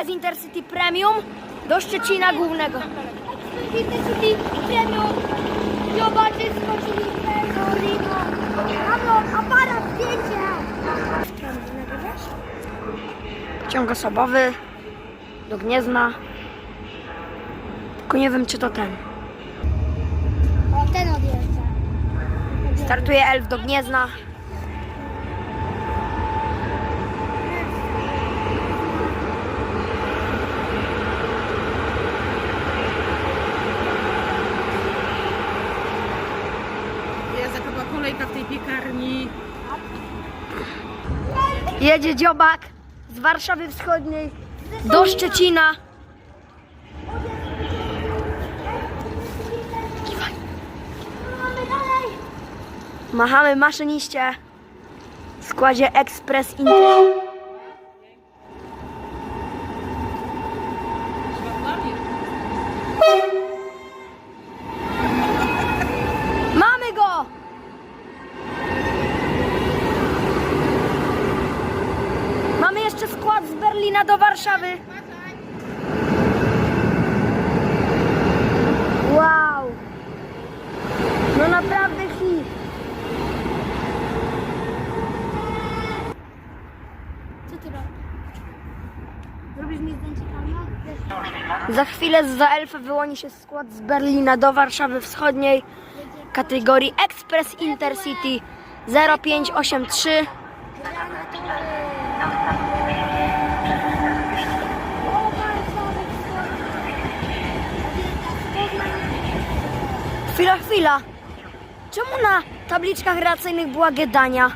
Express Intercity Premium do Szczecina Głównego. Intercity Premium. Zobaczy, skoczyli tego Rino. Mamo, aparat, zdjęcie. Nagrywasz? Ciąg osobowy do Gniezna. Tylko nie wiem, czy to ten. O, ten odjeżdża. Startuje Elf do Gniezna. Kolejka w tej piekarni. Jedzie dziobak z Warszawy Wschodniej do Szczecina. Machamy maszyniście w składzie Express Inter. Mamy go! Mamy jeszcze skład z Berlina do Warszawy. Wow! No naprawdę hit. Co ty robisz? Zrobisz mi zdjęcie tam? Za chwilę za Elfę wyłoni się skład z Berlina do Warszawy Wschodniej kategorii Express Intercity 0583. Chwila, chwila. Czemu na tabliczkach relacyjnych była Gedania?